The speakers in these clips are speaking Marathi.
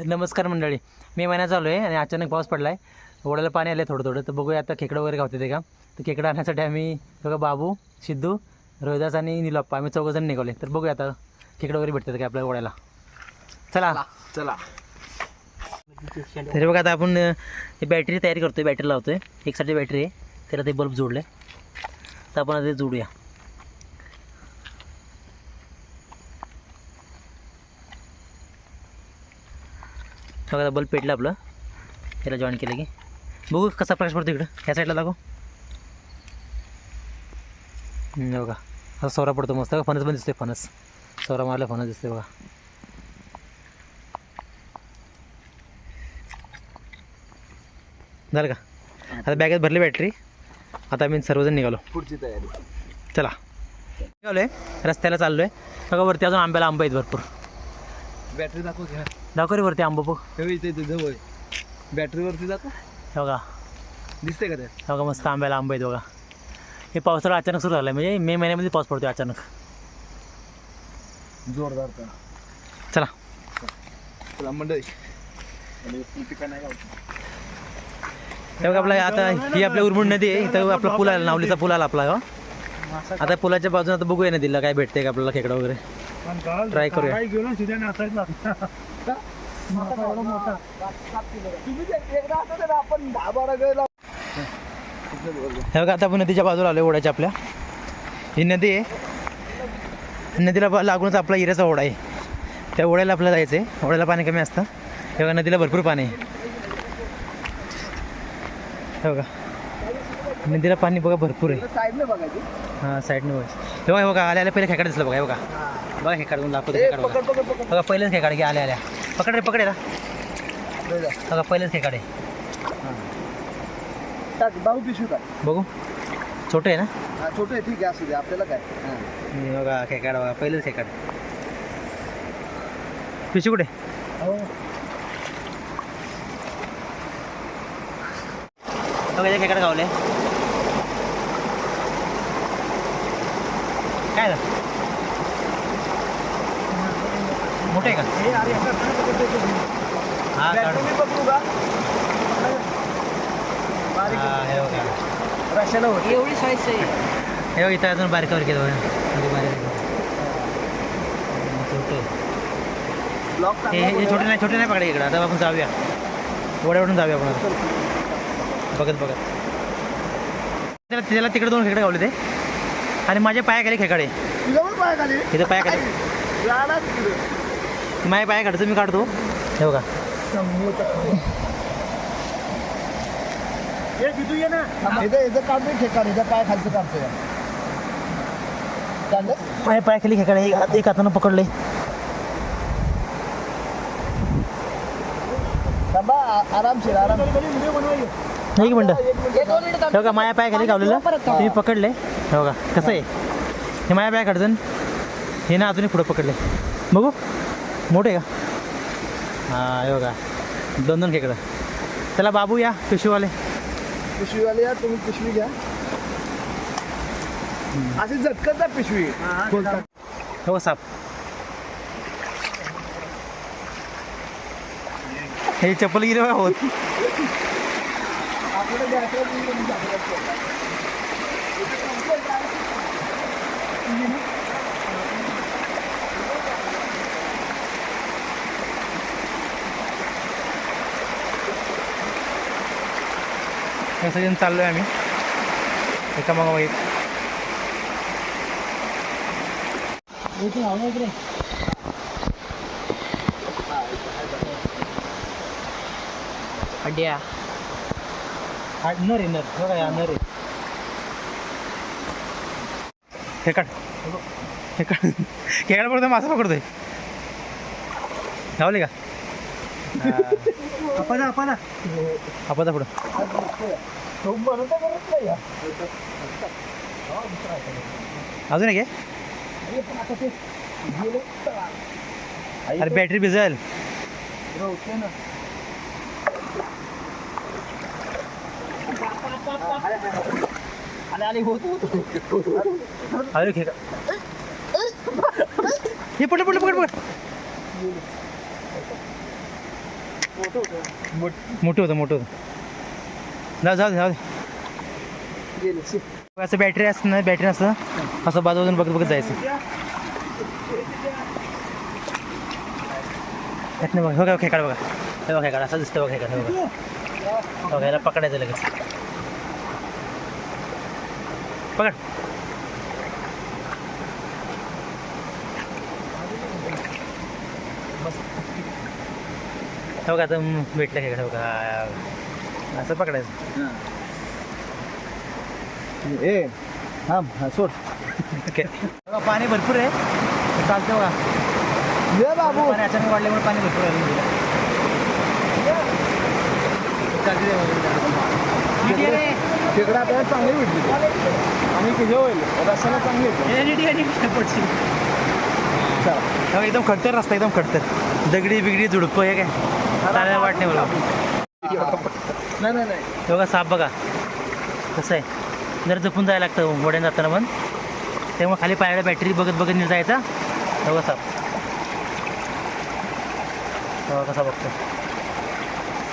नमस्कार मंडळी. मे महिना चालू आहे आणि अचानक पाऊस पडला आहे ओढ्याला पाणी आलं थोडं थोडं. तर बघूया आता खेकडं वगैरे गावते ते का? तर खेकडं आणण्यासाठी आम्ही बघा बाबू सिद्धू रोहिदास आणि निलप्पा. आम्ही चौघजण निघाले तर बघूया आता खेकडं वगैरे भेटतात का आपल्या ओढ्याला चला. चला तरी बघा आता आपण बॅटरी तयारी करतोय. बॅटरी लावतोय. एक साठी बॅटरी आहे. त्याला ते बल्ब जोडले तर आपण आता ते जोडूया. बघा बल्ब पेटलं आपलं. त्याला जॉईन केलं की. बघू कसा प्रकाश पडतो इकडं. ह्या साईडला दाखव बघा. असा सौरा पडतो मस्त. बघा फणस पण दिसतोय फणस. सौरा मारला फणस दिसतोय बघा. झालं का? आता बॅगेत भरली बॅटरी आता आम्ही सर्वजण निघालो. पुढची तयारी. चला. निघालो आहे रस्त्याला चाललो आहे बघा वरती अजून आंब्याला आंबा आहेत भरपूर. बॅटरी दाखव घ्या. दाखव रे वरती आंबा बघ. हे इथे इथे जवळ बॅटरीवरती जातो हे बघा. दिसते का त्यात हे बघा मस्त आंब्याला आंबा आहेत बघा. हे पावसाळा अचानक सुरू झाला म्हणजे मे महिन्यामध्ये पाऊस पडतो अचानक. जोरदार चला. चला मंडळी. नाही. हे बघा आपला आता ही आपल्या उरमुड नदी आहे. इथं आपला पूल आला नावलीचा पूल आला आपला हो. आता पुलाच्या बाजूने आता बघूया नदीला काय भेटते का आपल्याला खेकडा वगैरे. ट्राय करूया. हे बघा आता आपण नदीच्या बाजूला आलो ओढ्याच्या आपल्या. ही नदी आहे. नदीला लागूनच आपला हिऱ्याचा ओढा आहे. त्या ओढ्याला आपल्याला जायचं आहे ओढ्याला पाणी कमी असतं. हे बघा नदीला भरपूर पाणी आहे. हे बघा. नदीला पाणी बघा भरपूर आहे. साईडने बघायची हां साईडने हे बघा हे बघा आल्या आल्या पहिले खेकडा दिसलं बघा हे बघा. बघा खेकडा म्हणून दाखवतो खेकडा बघा. पहिलेच खेकडे की आल्या आल्या. पकड रे पकड. बघा पहिलेच खेकडे काय बघू. छोटे आहे ना? हा छोटे ठीक आहे असू दे आपल्याला काय? बघा खेकडा बघा पहिलेच खेकडा पिशू कुठे? बघा खेकडे गावले. काय झालं? मोठे आहे का? हे? हा बघा. एवढी साईज आहे. हे बघा इथं अजून बारकावर केलं बघा. बारीक. छोटे ब्लॉक हे हे छोटे नाही छोटे नाही पकडे इकडं. आता आपण जाऊया. वड्यावरून जाऊया आपण आता. बघत बघत. त्याला त्याला तिकडे दोन खेकडे गावले ते. आणि माझ्या पायाखाली खेकडे. तुझ्या पण पाय खाली इथं पायाखाली. माझ्या पाया काढतो मी काढतो. हे बघा. इथं इथं काढतोय ठेका इथं पाय पायाखाली खेकडे एक हात एक हातानं पकडले. आरामशीर आरामशीर. एक मिनटं हे दोन मिनिटं. हे बघा माझ्या पायाखाली गावलेलं तुम्ही पकडले. हे बघा कसं आहे? हे माझ्या पाया काढजन. हे ना अजूनही पुढं पकडले. बघू. मोठे का? हां हे बघा. दोन दोन खेकडं. चला बाबू या पिशवीवाले. पिशवीवाले या तुम्ही पिशवी घ्या. अशी झटकत जा पिशवी. हे बघ साप. हे चप्पल गिरे होत. आपल्याला द्यायचं तुम्ही तुम्ही झटकत हे सगळेजण चाललो आहे आम्ही एका मग एक अड्या हा नर आहे नर. बघा या नर आहे हे काढ. हे काढ. खेळायला पडतोय मासा पकडतोय. धावले का? आपदा आपदा. आपण पुढं. अजून एक अरे बॅटरी भिजेल होते ना आले आले होत अरे खेळ हे पडलं पडलं पकड पकड मोठं होतं मोठं होतं जा जाऊ दे, जाऊ असं बॅटरी असतं ना बॅटरी असतं असं बाजून बघत बघत जायचं यात नाही बघा हो का खेकडा बघा हे बघा खेकाड असं दिसतं बघा खेकाड बघा बघायला पकडायचं लगेच पकड हे बघा आता भेटलं खेकडा बघा असं पकडायचं. ए थांब हा सोड. ओके. बघा पाणी भरपूर आहे. चालतं बघा. ये बाबू. पाणी अचानक वाढल्यामुळे पाणी भरपूर आलं. चालते? खेकडा आपल्याला चांगली भेटली. आणि होईल. रस्त्याला चांगली हे पडशील. चला. हो, एकदम खडतर रस्ता एकदम खडतर. दगडी बिगडी झुडपं हे काय? चालायला वाट नाही बघा नाही नाही नाही. हे बघा साप बघा. कसं आहे? जरा जपून जायला लागतं वड्यानं जाताना पण. तेव्हा खाली पायाला बॅटरी बघत बघत नीट जायचा. हे बघा साप. हे कसा बघतो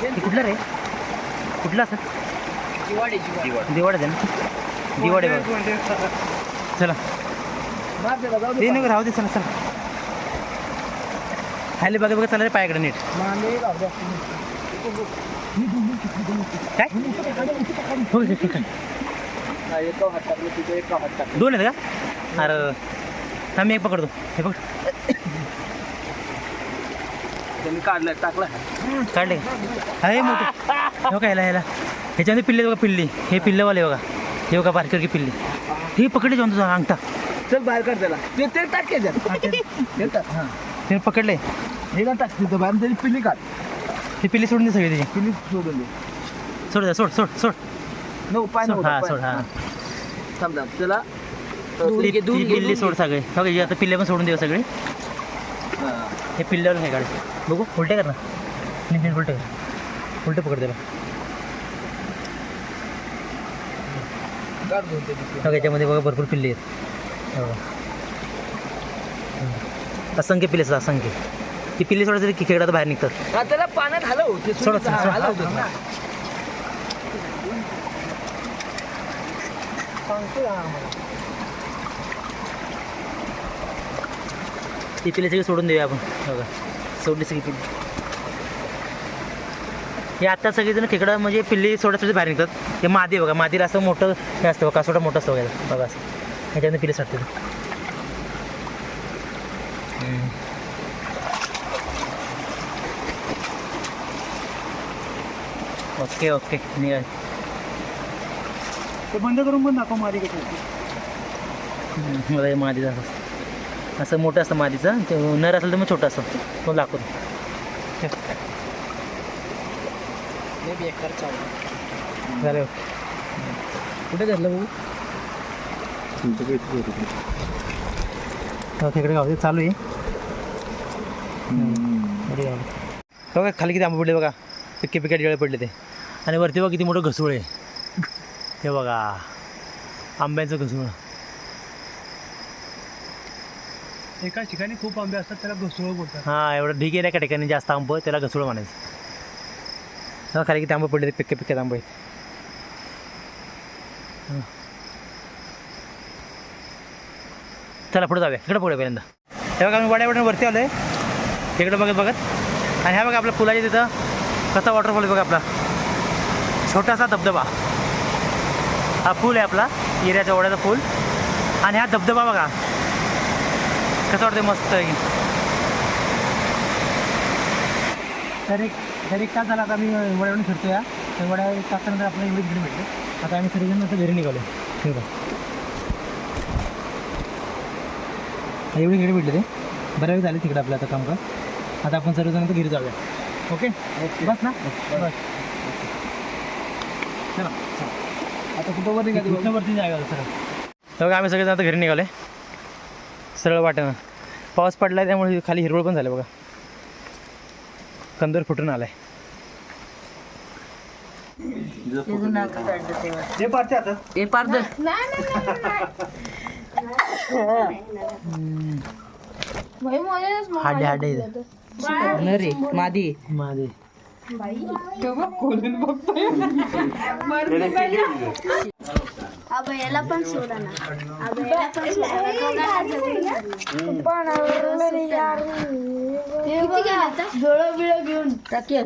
हे कुठलं रे? कुठलं असं? दिवाड आहे ना? दिवाड आहे बघा चला. ते दे नको राहू दे चला चला. खाली बघत बघत चाललं रे पायाकडे नीट. काय? हो ठीक आहे. एका हात टाकलं तिथे एका हात टाकलं दोन आहेत का? अरे हा मी एक पकडतो. हे पकड त्यांनी काढलाय टाकला काढले हा हे मोठं. हो का ह्याला ह्याला ह्याच्यामध्ये पिल्ले बघा पिल्ली. हे पिल्लेवाले बघा. हे बघा बारकी पिल्ली. हे पकडले जाऊन तुझा अंगठा. चल बाहेर काढ त्याला. ते ते टाक के हां ते पकडले. हे ना टाक तिथं बाहेर. त्याची पिल्ली काढ. ही पिल्ली सोडून दे सगळी त्याची. पिल्ली सोडून दे. सोड दे, सोड सोड सोड. नो पाय हा. सोड हा. थांब थांब त्याला पिल्ली सोड सगळे. का, हे आता पिल्ले पण सोडून देऊ सगळे. हां. पिल्ल्यावर हे काढ बघू उलटे कर ना. नीट उलटे कर. उलटे पकड त्याला काढ दोन ते पिल्ली. हो याच्यामध्ये बघा भरपूर पिल्ले आहेत. हो. असंख्य पिल्ले असतात असंख्य. ती पिल्ले सोडायचं की खेळात बाहेर निघतात. त्याला पाण्यात हलव ते सोड, सोड, सोड. ती पिल्ले सगळी सोडून देऊया आपण. बघा. सोडली सगळी पिल्ली. हे आता सगळेजण खेकडं म्हणजे पिल्ली सोडायसाठी बाहेर निघतात. हे मादी बघा मादीला असं मोठं हे असतं बघा कासोटा मोठं असतं बघा बघा असं. ह्याच्यामध्ये पिल्ले सोडतात. ओके ओके निघा ते बंद करून पण दाखव हम्म, बघा हे मादीचं असं असं मोठं असतं मादीचं. ते नर असेल तर मग छोटं असतं. तो झालं कुठे धरलं भाऊ? हो, तिकडे गाव चालू आहे. बघा खाली किती आंबे पडले बघा. पिके पिके डिळे पडले ते. आणि वरती बघा किती मोठं घसुळ आहे. ते बघा. आंब्याचं घसुळ. एका ठिकाणी खूप आंबे असतात त्याला घसुळ बोलतात. हां एवढं ढीक आहे ना एका ठिकाणी जास्त आंब त्याला घसुळ म्हणायचं. बघा खाली किती आंबे पडले ते पिक्के पिके आंबे. आहेत. चला पुढे जाऊया. इकडे पुढे पहिल्यांदा. हे बघा आम्ही वड्या वरती आलो आहे इकडं बघत बघत. आणि ह्या बघा आपल्या पुलाच्या तिथं कसा वॉटरफॉल आहे बघा आपला. छोटासा धबधबा. हा पूल आहे आपला एरियाच्या ओढ्याचा पूल. आणि हा धबधबा बघा. कसं वाटतं मस्त आहे. तर एक तर एक तास झाला आता आम्ही वड्यावरून फिरतो या तर वड्या एक तासानंतर आपल्याला एवढी घरी भेटले. आता आम्ही सगळेजण आता घरी निघालो ठीक आहे एवढी घरी भेटले ते. बऱ्याच झाले तिकडे आपलं आता काम. का आता आपण सर्वजण आता घरी जाऊया. ओके? बस ना? बस. चला. आता कुठं वर निघाली इथनं वरती जागा सरळ बघा आम्ही सगळेजण आता घरी निघाले सरळ वाटेनं. पाऊस पडला त्यामुळे खाली हिरवळ पण झालं बघा. कंदर फुटून आलाय. हे पारते आता. हे पार्द हाडे हाडे. रे मादी. माझे अभयाला पण सोडा ना. अभयाला पण सोडा. किती गेले आता? डोळं बिळं घेऊन टाकी